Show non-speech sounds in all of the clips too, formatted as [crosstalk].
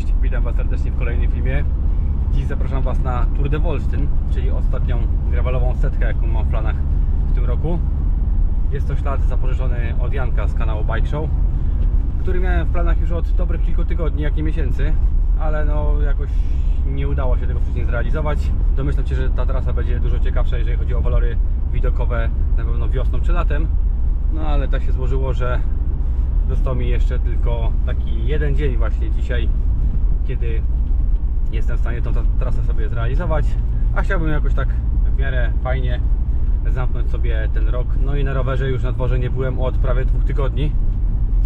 cześć, witam Was serdecznie w kolejnym filmie. Dziś zapraszam Was na Tour de Wolsztyn, czyli ostatnią gravelową setkę, jaką mam w planach w tym roku. Jest to ślad zapożyczony od Janka z kanału Bike Show, który miałem w planach już od dobrych kilku tygodni, jak nie miesięcy, ale no jakoś nie udało się tego wcześniej zrealizować. Domyślam się, że ta trasa będzie dużo ciekawsza, jeżeli chodzi o walory widokowe, na pewno wiosną czy latem. No ale tak się złożyło, że Został mi jeszcze tylko taki jeden dzień właśnie dzisiaj, kiedy jestem w stanie tą tra- trasę sobie zrealizować, a chciałbym jakoś tak w miarę fajnie zamknąć sobie ten rok. No i na rowerze już na dworze nie byłem od prawie dwóch tygodni.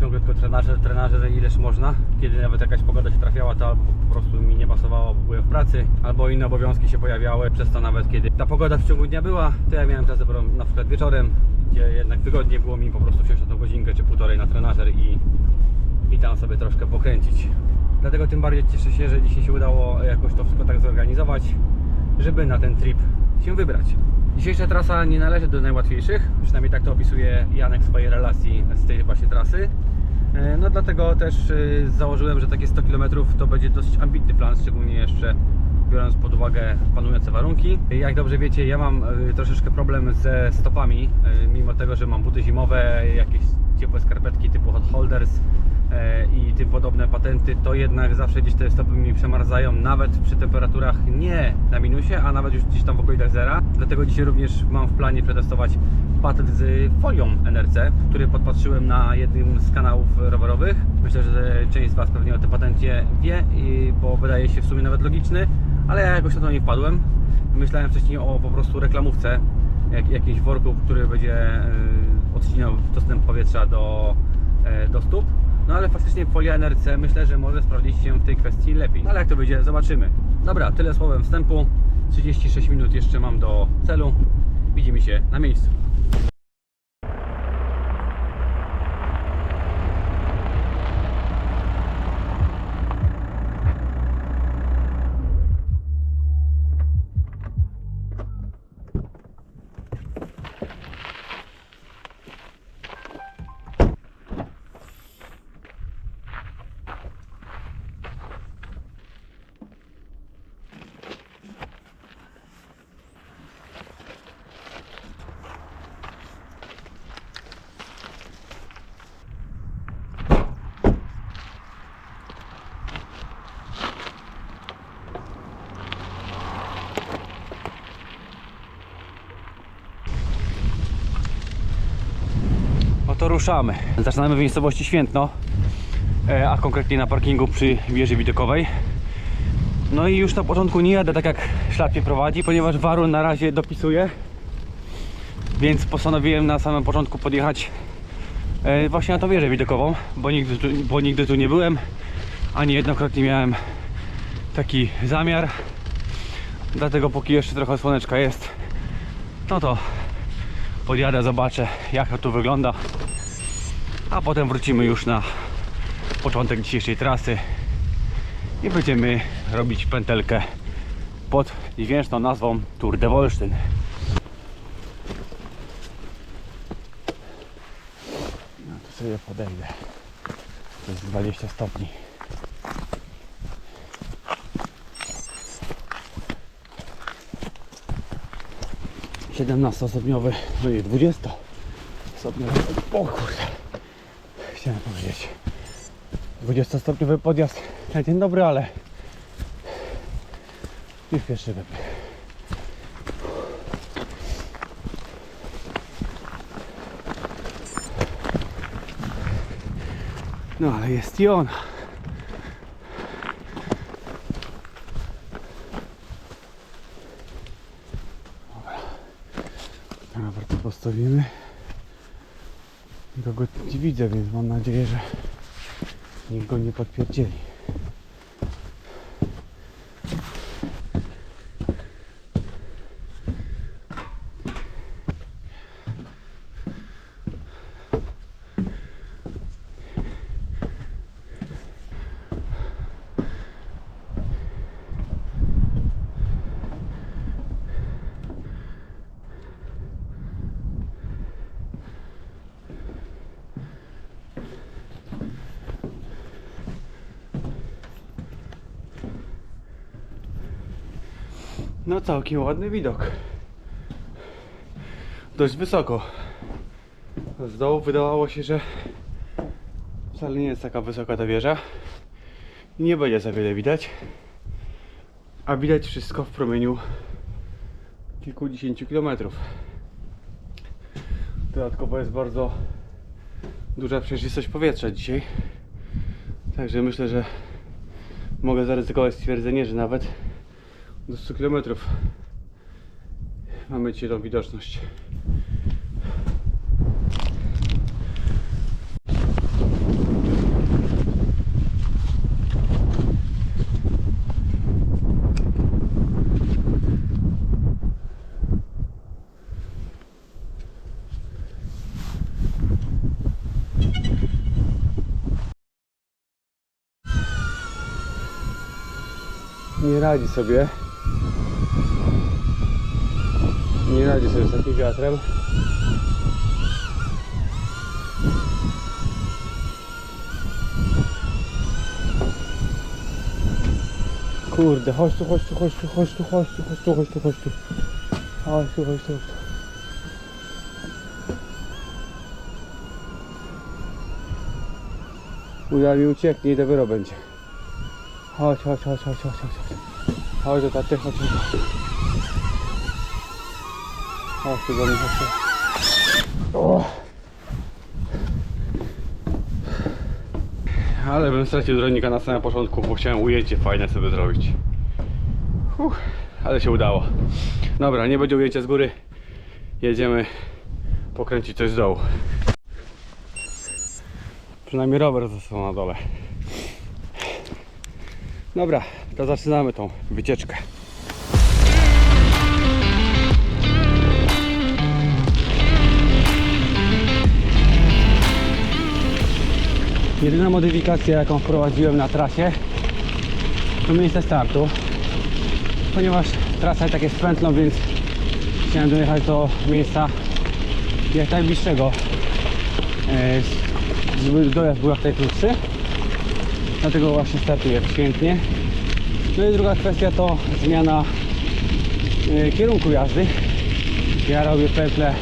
Ciągle tylko trenaże, trenaże ileż można. Kiedy nawet jakaś pogoda się trafiała, to albo po prostu mi nie pasowało, bo byłem w pracy, albo inne obowiązki się pojawiały. Przez to nawet kiedy ta pogoda w ciągu dnia była, to ja miałem czas dopiero na przykład wieczorem, gdzie jednak wygodnie było mi po prostu wsiąść na tą godzinkę czy półtorej na trenażer i, i tam sobie troszkę pokręcić. Dlatego tym bardziej cieszę się, że dzisiaj się udało jakoś to wszystko tak zorganizować, żeby na ten trip się wybrać. Dzisiejsza trasa nie należy do najłatwiejszych, przynajmniej tak to opisuje Janek w swojej relacji z tej właśnie trasy. E, No dlatego też y, założyłem, że takie 100 km to będzie dosyć ambitny plan, szczególnie jeszcze biorąc pod uwagę panujące warunki. Jak dobrze wiecie, ja mam y, troszeczkę problem ze stopami, mimo tego, że mam buty zimowe, jakieś ciepłe skarpetki typu hot holders e, i tym podobne patenty, to jednak zawsze gdzieś te stopy mi przemarzają, nawet przy temperaturach nie na minusie, a nawet już gdzieś tam w okolicach zera. Dlatego dzisiaj również mam w planie przetestować patent z folią NRC, który podpatrzyłem na jednym z kanałów rowerowych. Myślę, że część z Was pewnie o tym patencie wie, bo wydaje się w sumie nawet logiczny, ale ja jakoś na to nie wpadłem. Myślałem wcześniej o po prostu reklamówce, jak, jakimś worku, który będzie y, odcinał dostęp powietrza do, e, do stóp. No ale faktycznie folia NRC myślę, że może sprawdzić się w tej kwestii lepiej. No, Ale jak to będzie, zobaczymy. Dobra, tyle słowem wstępu. 36 minut jeszcze mam do celu. Widzimy się na miejscu. Oto ruszamy. Zaczynamy w miejscowości Świętno, e, a konkretnie na parkingu przy wieży widokowej. No i już na początku nie jadę tak jak ślad mnie prowadzi, ponieważ Warun na razie dopisuje. Więc postanowiłem na samym początku podjechać e, właśnie na tą wieżę widokową, bo nigdy, tu, bo nigdy tu nie byłem, ani jednokrotnie miałem taki zamiar. Dlatego póki jeszcze trochę słoneczka jest, no to podjadę, zobaczę jak to tu wygląda. A potem wrócimy już na początek dzisiejszej trasy i będziemy robić pętelkę pod dźwięczną nazwą Tour de Wolsztyn. No tu sobie podejdę. To jest 20 stopni. Siedemnastostopniowy, no i 20 stopniowy. O kurde. Chciałem powiedzieć. 20 stopniowy podjazd na dzień dobry, ale już pierwszy wypych. No ale jest i ona. Dobra, to postawimy. Nikogo nie widzę, więc mam nadzieję, że nikt go nie podpierdzieli. No całkiem ładny widok. Dość wysoko. Z dołu wydawało się, że wcale nie jest taka wysoka ta wieża. I nie będzie za wiele widać. A widać wszystko w promieniu kilkudziesięciu kilometrów. Dodatkowo jest bardzo duża przejrzystość powietrza dzisiaj. Także myślę, że mogę zaryzykować stwierdzenie, że nawet do 100 km mamy dzisiaj tą widoczność. Nie radzi sobie. Radzi sobie z takim wiatrem. Kurde, chodź tu, chodź tu, chodź tu, chodź tu, chodź tu, chodź tu, chodź tu, chodź tu. Chodź tu, chodź tu, chodź tu. Uda mi ucieknie i dopiero będzie. Chodź, chodź, chodź, chodź, chodź. chodź. Chodź do taty, chodź. chodź. Chodź tu chodź. tu. O. Ale bym stracił dronika na samym początku, bo chciałem ujęcie fajne sobie zrobić. Ale się udało. Dobra, nie będzie ujęcia z góry. Jedziemy pokręcić coś z dołu. Przynajmniej rower został na dole. Dobra, to zaczynamy tą wycieczkę. Jedyna modyfikacja jaką wprowadziłem na trasie to miejsce startu. Ponieważ trasa tak jest pętlą, więc chciałem dojechać do miejsca jak najbliższego. E, żeby dojazd był jak najkrótszy dlatego właśnie startuję świetnie no i druga kwestia to zmiana e, kierunku jazdy. Ja robię pętlę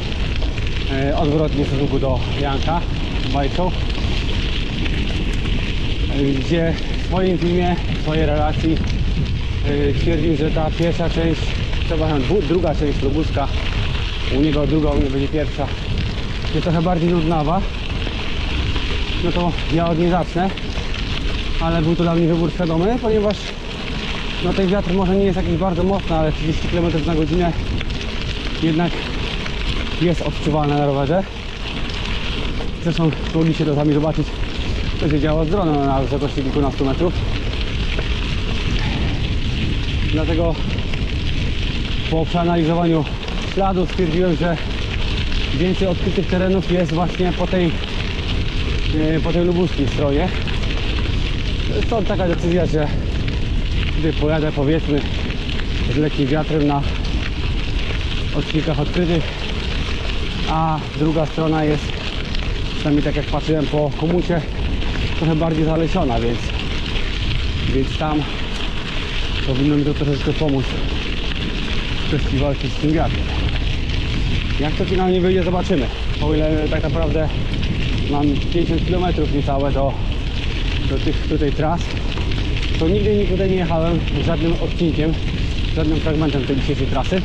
e, odwrotnie w stosunku do Janka bajką gdzie w swoim filmie, w swojej relacji e, twierdził, że ta pierwsza część, przepraszam, druga część Lubuska u niego druga, u mnie będzie pierwsza jest trochę bardziej nudnawa no to ja od niej zacznę ale był to dla mnie wybór świadomy, ponieważ no ten wiatr może nie jest jakiś bardzo mocny, ale 30 km na godzinę jednak jest odczuwalne na rowerze. Zresztą mogliście to sami zobaczyć, co się działo z dronem na wysokości kilkunastu metrów. Dlatego po przeanalizowaniu śladów stwierdziłem, że więcej odkrytych terenów jest właśnie po tej, e, po tej lubuskiej stronie. Stąd taka decyzja, że gdy pojadę powiedzmy z lekkim wiatrem na odcinkach odkrytych, a druga strona jest, przynajmniej tak jak patrzyłem po komucie, trochę bardziej zalesiona, więc, więc tam powinno mi to troszeczkę pomóc w kwestii walki z tym wiatrem. Jak to finalnie wyjdzie, zobaczymy. O ile tak naprawdę mam 50 km niecałe do do tych tutaj tras, to nigdy nigdy nie jechałem żadnym odcinkiem, żadnym fragmentem tej dzisiejszej trasy.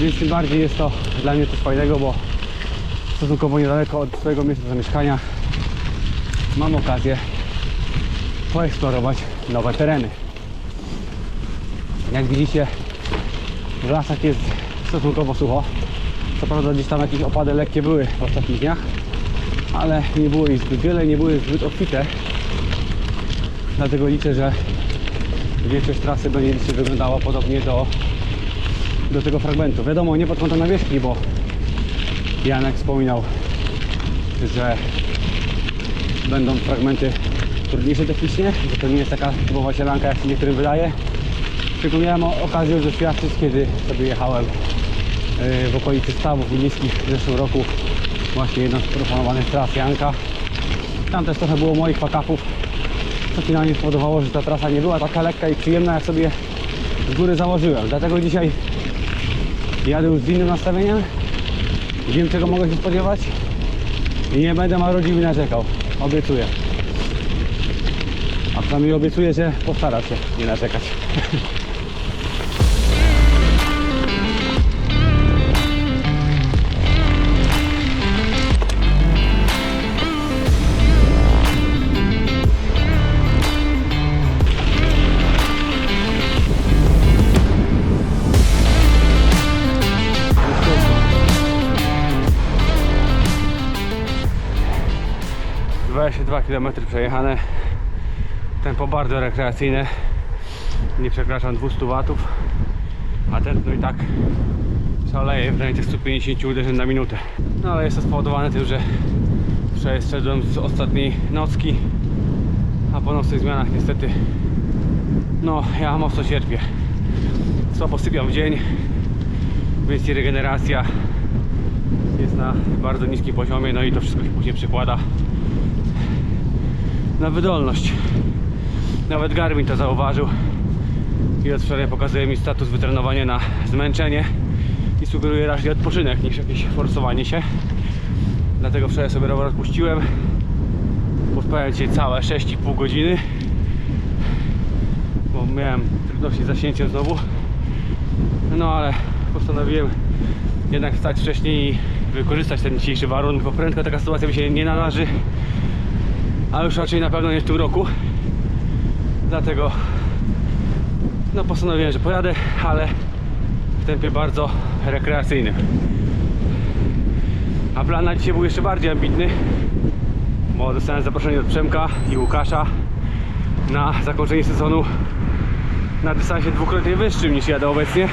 Więc tym bardziej jest to dla mnie coś fajnego, bo stosunkowo niedaleko od swojego miejsca zamieszkania mam okazję poeksplorować nowe tereny. Jak widzicie w lasach jest stosunkowo sucho. Co prawda gdzieś tam jakieś opady lekkie były w ostatnich dniach, ale nie było ich zbyt wiele, nie były zbyt obfite. Dlatego liczę, że większość trasy będzie dzisiaj wyglądała podobnie do, do tego fragmentu. Wiadomo, nie pod kątem nawierzchni, bo Janek wspominał, że będą fragmenty trudniejsze technicznie, że to nie jest taka typowa sielanka, jak się niektórym wydaje. Tylko miałem okazję już doświadczyć, kiedy sobie jechałem yy, w okolicy Stawów Miejskich w zeszłym roku właśnie jedną z proponowanych tras Janka. Tam też trochę było moich fakapów, co finalnie spowodowało, że ta trasa nie była taka lekka i przyjemna, jak sobie z góry założyłem. Dlatego dzisiaj jadę już z innym nastawieniem. Wiem czego mogę się spodziewać. I nie będę marudził i narzekał. Obiecuję. A przynajmniej obiecuję, że postara się nie narzekać. [laughs] Dwa km przejechane. Tempo bardzo rekreacyjne. Nie przekraczam 200 watów. A tętno i tak szaleje w granicy 150 uderzeń na minutę. No ale jest to spowodowane tym, że przeszedłem z ostatniej nocki. A po nocnych zmianach niestety no ja mocno cierpię. Słabo sypiam w dzień, więc regeneracja jest na bardzo niskim poziomie, no i to wszystko się później przekłada na wydolność. Nawet Garmin to zauważył i od wczoraj pokazuje mi status wytrenowania na zmęczenie i sugeruje raczej odpoczynek niż jakieś forsowanie się. Dlatego wczoraj sobie rower odpuściłem. Pospałem dzisiaj całe 6,5 godziny, bo miałem trudności z zaśnięciem znowu. No ale postanowiłem jednak wstać wcześniej i wykorzystać ten dzisiejszy warunek, bo prędko taka sytuacja mi się nie należy a już raczej na pewno nie w tym roku. Dlatego no postanowiłem, że pojadę, ale w tempie bardzo rekreacyjnym. A plan na dzisiaj był jeszcze bardziej ambitny, bo dostałem zaproszenie od Przemka i Łukasza na zakończenie sezonu na dystansie dwukrotnie wyższym niż jadę obecnie.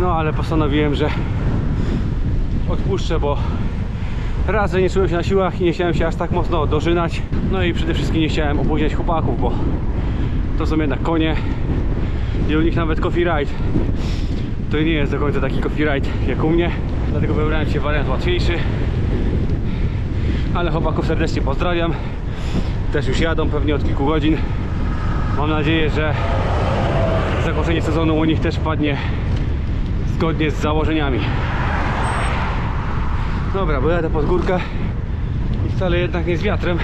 No ale postanowiłem, że odpuszczę, bo raz, że nie czułem się na siłach i nie chciałem się aż tak mocno dożynać. No i przede wszystkim nie chciałem opóźniać chłopaków, bo to są jednak konie i u nich nawet coffee ride to nie jest do końca taki coffee ride jak u mnie. Dlatego wybrałem się wariant łatwiejszy. Ale chłopaków serdecznie pozdrawiam. Też już jadą pewnie od kilku godzin. Mam nadzieję, że zakończenie sezonu u nich też padnie zgodnie z założeniami. Dobra, bo jadę pod górkę i wcale jednak nie z wiatrem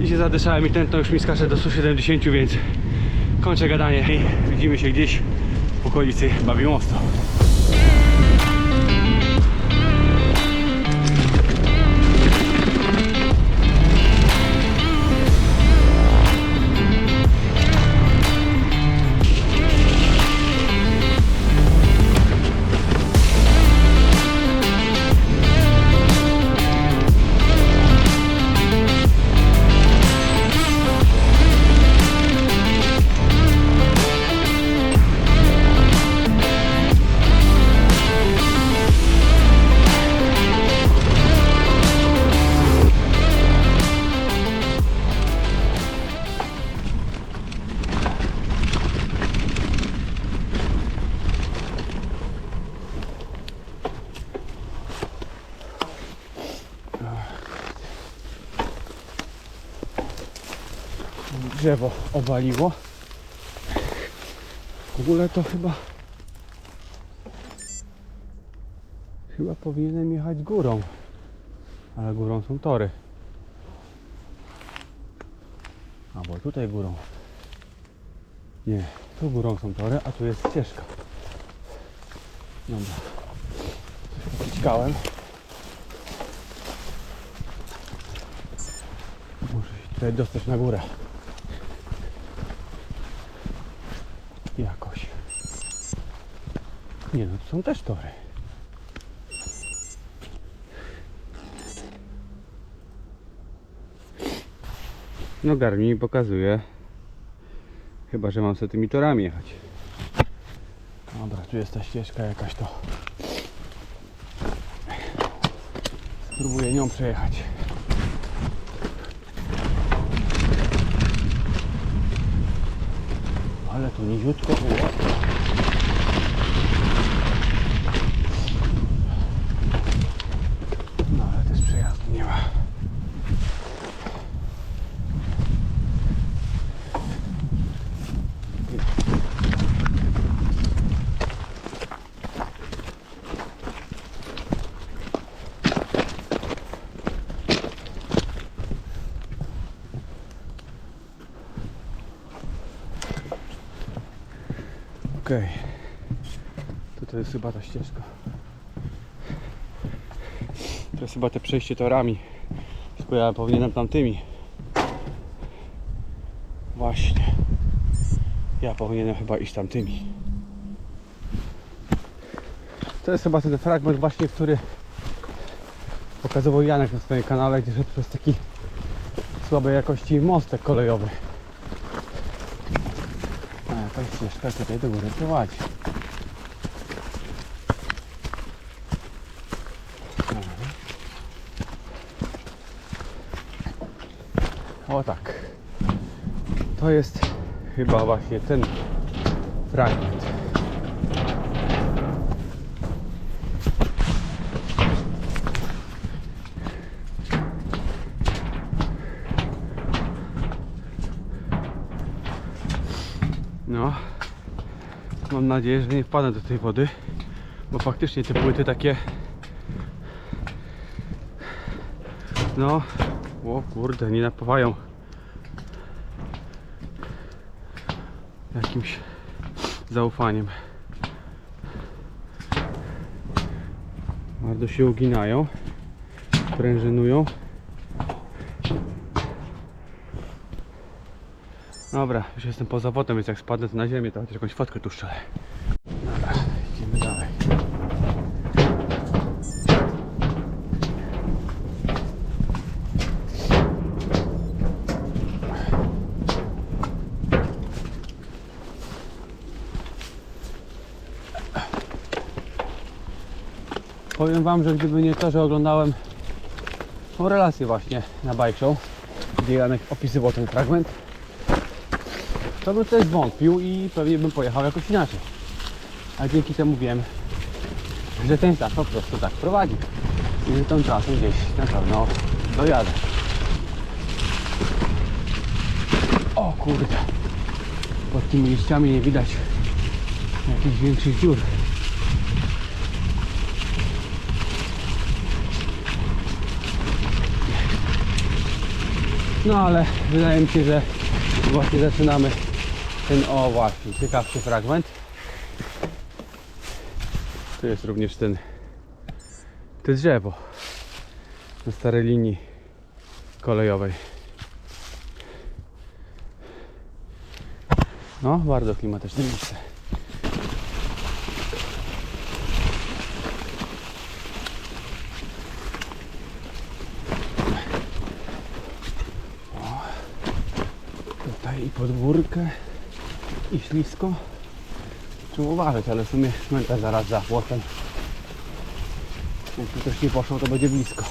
i się zadyszałem i tętno już mi skacze do 170, więc kończę gadanie i widzimy się gdzieś w okolicy Babi Mostu. Drzewo obaliło. W ogóle to chyba chyba powinienem jechać górą. Ale górą są tory. Albo tutaj górą. Nie, tu górą są tory, a tu jest ścieżka. Dobra. Coś pokiczkałem. Muszę się tutaj dostać na górę. Jakoś. Nie no, to są też tory. No Garmin mi pokazuje. Chyba, że mam sobie tymi torami jechać. Dobra, tu jest ta ścieżka jakaś to. Spróbuję nią przejechać. Ale tu niziutko było. No ale też przejazdu nie ma. Okej. Tutaj jest chyba ta ścieżka. Jest chyba te przejście torami. Tylko ja powinienem tamtymi. Właśnie. Ja powinienem chyba iść tamtymi. To jest chyba ten fragment właśnie, który pokazywał Janek na swoim kanale, gdzie szedł przez taki słabej jakości mostek kolejowy. Ścieżka tutaj do góry prowadzi. O tak. To jest chyba właśnie ten fragment. Mam nadzieję, że nie wpadnę do tej wody, bo faktycznie te płyty takie no, o kurde, nie napawają jakimś zaufaniem. Bardzo się uginają, prężynują. Dobra, już jestem poza wodą, więc jak spadnę to na ziemię, to chociaż jakąś fotkę tu strzelę. Dobra, idziemy dalej. Powiem Wam, że gdyby nie to, że oglądałem tą relację właśnie na Bike Show, gdzie Janek opisywał ten fragment, to bym też wątpił i pewnie bym pojechał jakoś inaczej. A dzięki temu wiem, że ten czas po prostu tak prowadzi. I że tą trasą gdzieś na pewno dojadę. O kurde. Pod tymi liściami nie widać jakichś większych dziur. No ale wydaje mi się, że właśnie zaczynamy ten o właśnie ciekawszy fragment. Tu jest również ten te drzewo na starej linii kolejowej. No, bardzo klimatyczne miejsce. Tutaj i podwórkę i ślisko. Trzeba uważać, ale w sumie cmentarz zaraz za płotem. Tu coś nie poszło, to będzie blisko.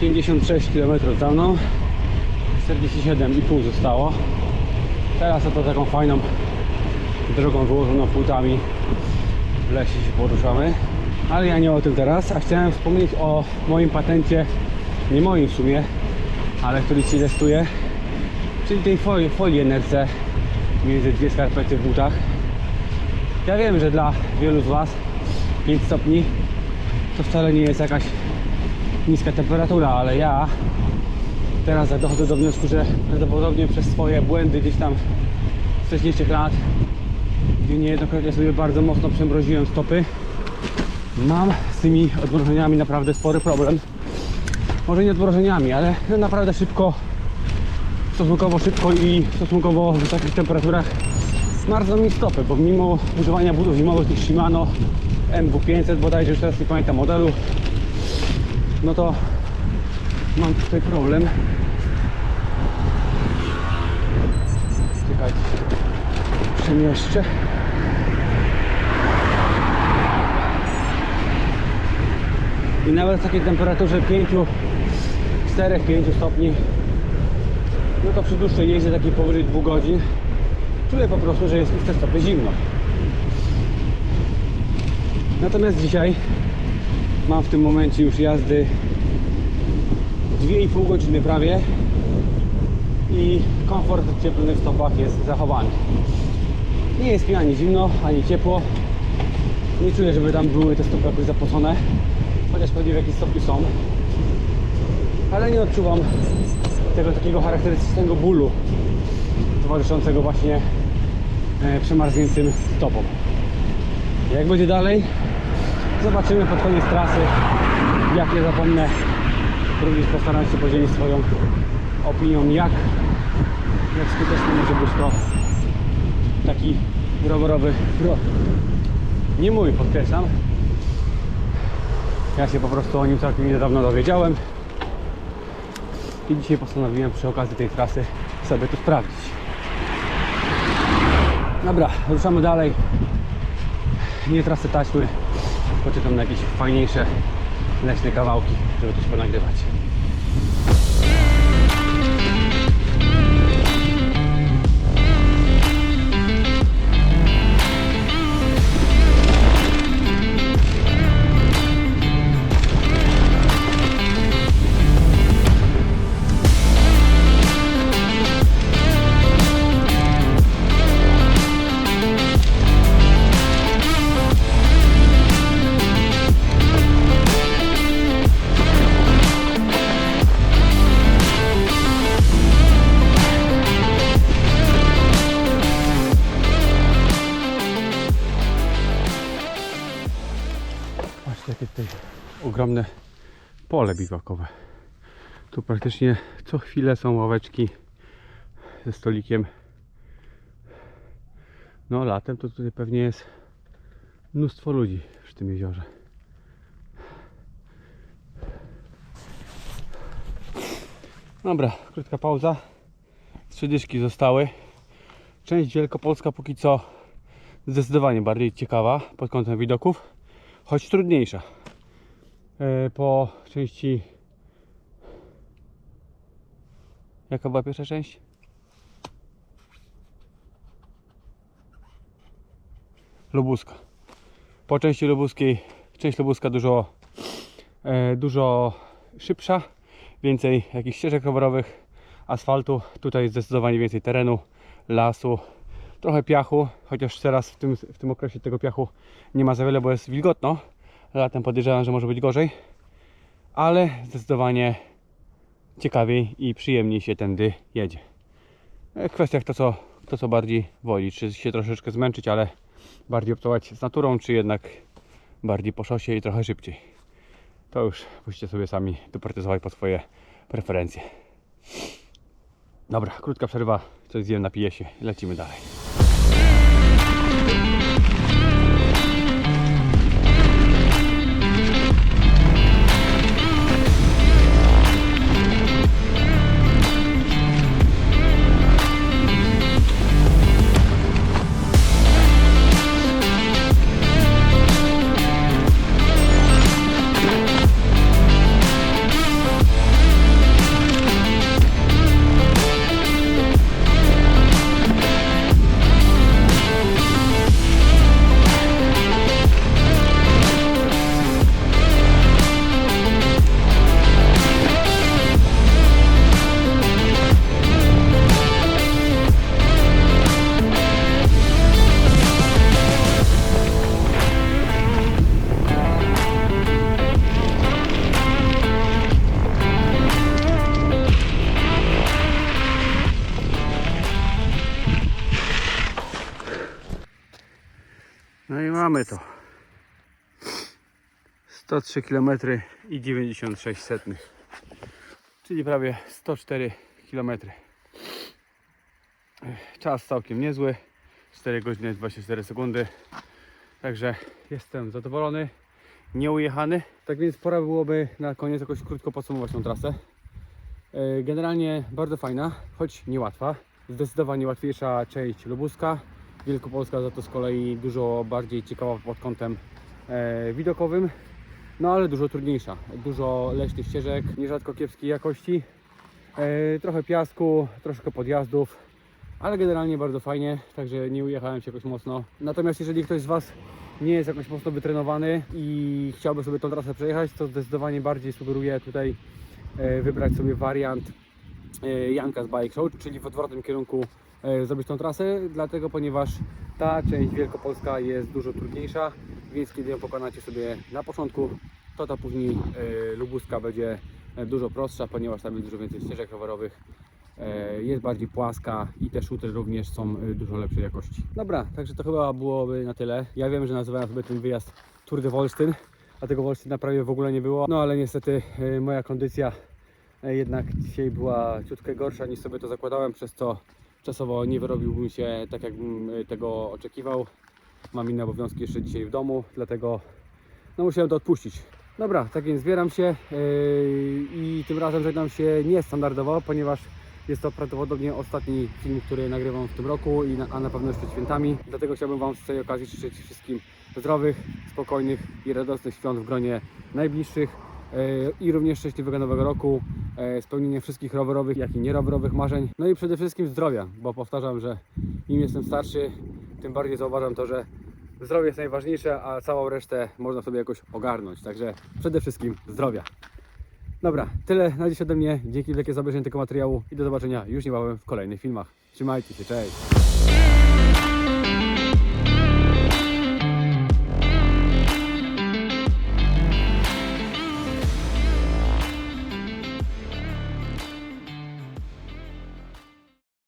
Pięćdziesiąt sześć kilometrów za mną. 47,5 zostało. Teraz to taką fajną drogą wyłożoną płytami w lesie się poruszamy. Ale ja nie o tym teraz, a chciałem wspomnieć o moim patencie, nie moim w sumie, ale który się testuje, czyli tej folii, folii NRC między dwie skarpety w butach. Ja wiem, że dla wielu z Was 5 stopni to wcale nie jest jakaś niska temperatura, ale ja teraz dochodzę do wniosku, że prawdopodobnie przez swoje błędy gdzieś tam z wcześniejszych lat, gdzie niejednokrotnie sobie bardzo mocno przemroziłem stopy, mam z tymi odmrożeniami naprawdę spory problem. Może nie odmrożeniami, ale naprawdę szybko, stosunkowo szybko i stosunkowo w wysokich temperaturach marzną mi stopy, bo mimo używania butów zimowych tych Shimano MW500 bodajże, już teraz nie pamiętam modelu, no to mam tutaj problem. Przemieszczę. I nawet w takiej temperaturze 5, 4, 5 stopni, no to przy dłuższej jeździe takiej powyżej 2 godzin, czuję po prostu, że jest w te stopy zimno. Natomiast dzisiaj mam w tym momencie już jazdy 2,5 godziny prawie i komfort w ciepłych stopach jest zachowany. Nie jest mi ani zimno, ani ciepło. Nie czuję, żeby tam były te stopy jakoś zapocone, chociaż pewnie w jakimś stopniu są. Ale nie odczuwam tego takiego charakterystycznego bólu towarzyszącego właśnie e, przemarzniętym stopom. Jak będzie dalej, zobaczymy pod koniec trasy. Jak nie zapomnę, również postaram się podzielić swoją opinią, jak, jak skuteczny może być to taki rowerowy pro. Nie mój, podkreślam. Ja się po prostu o nim całkiem niedawno dowiedziałem i dzisiaj postanowiłem przy okazji tej trasy sobie to sprawdzić. Dobra, ruszamy dalej. Nie trasy taśmy, poczekam na jakieś fajniejsze leśne kawałki, żeby coś ponagrywać. Ogromne pole biwakowe. Tu praktycznie co chwilę są ławeczki ze stolikiem. No latem to tutaj pewnie jest mnóstwo ludzi przy tym jeziorze. Dobra, krótka pauza. Trzy dyszki zostały. Część wielkopolska póki co zdecydowanie bardziej ciekawa pod kątem widoków choć trudniejsza. E, Po części. Jaka była pierwsza część? Lubuska. Po części lubuskiej, część lubuska dużo, e, dużo szybsza, więcej jakichś ścieżek rowerowych, asfaltu. Tutaj zdecydowanie więcej terenu, lasu, trochę piachu, chociaż teraz w tym, w tym okresie tego piachu nie ma za wiele, bo jest wilgotno. Latem podejrzewam, że może być gorzej, ale zdecydowanie ciekawiej i przyjemniej się tędy jedzie. W kwestiach to co, to, co bardziej woli, czy się troszeczkę zmęczyć, ale bardziej obcować z naturą, czy jednak bardziej po szosie i trochę szybciej. To już musicie sobie sami doprecyzować po swoje preferencje. Dobra, krótka przerwa, coś zjem, napiję się lecimy dalej. No i mamy to. 103 km i 96 setnych. Czyli prawie 104 km. Czas całkiem niezły. 4 godziny 24 sekundy. Także jestem zadowolony, nieujechany. Tak więc pora byłoby na koniec jakoś krótko podsumować tą trasę. E, Generalnie bardzo fajna, choć niełatwa. Zdecydowanie łatwiejsza część Lubuska. Wielkopolska za to z kolei dużo bardziej ciekawa pod kątem e, widokowym. No ale dużo trudniejsza. Dużo leśnych ścieżek, nierzadko kiepskiej jakości. E, trochę piasku, troszkę podjazdów, ale generalnie bardzo fajnie, także nie ujechałem się jakoś mocno. Natomiast jeżeli ktoś z Was nie jest jakoś mocno wytrenowany i chciałby sobie tą trasę przejechać, to zdecydowanie bardziej sugeruję tutaj e, wybrać sobie wariant e, Janka z Bike Show, czyli w odwrotnym kierunku zrobić tą trasę, dlatego ponieważ ta część wielkopolska jest dużo trudniejsza, więc kiedy ją pokonacie sobie na początku, to ta później e, lubuska będzie e, dużo prostsza, ponieważ tam jest dużo więcej ścieżek rowerowych, e, jest bardziej płaska i te szuty również są e, dużo lepszej jakości. Dobra, także to chyba byłoby na tyle. Ja wiem, że nazywałem sobie ten wyjazd Tour de Wolsztyn, tego Wolsztyna prawie w ogóle nie było, no ale niestety e, moja kondycja e, jednak dzisiaj była ciutkę gorsza niż sobie to zakładałem, przez co czasowo nie wyrobiłbym się tak jakbym e, tego oczekiwał. Mam inne obowiązki jeszcze dzisiaj w domu, dlatego no musiałem to odpuścić. Dobra, tak więc zbieram się yy, i tym razem żegnam się niestandardowo, ponieważ jest to prawdopodobnie ostatni film, który nagrywam w tym roku, a na pewno przed świętami. Dlatego chciałbym Wam z tej okazji życzyć wszystkim zdrowych, spokojnych i radosnych świąt w gronie najbliższych i również szczęśliwego nowego roku, yy, spełnienia wszystkich rowerowych, jak i nierowerowych marzeń. No i przede wszystkim zdrowia, bo powtarzam, że im jestem starszy, tym bardziej zauważam to, że zdrowie jest najważniejsze, a całą resztę można sobie jakoś ogarnąć. Także przede wszystkim zdrowia. Dobra, tyle na dziś ode mnie. Dzięki wielkie za obejrzenie tego materiału i do zobaczenia już niebawem w kolejnych filmach. Trzymajcie się, cześć!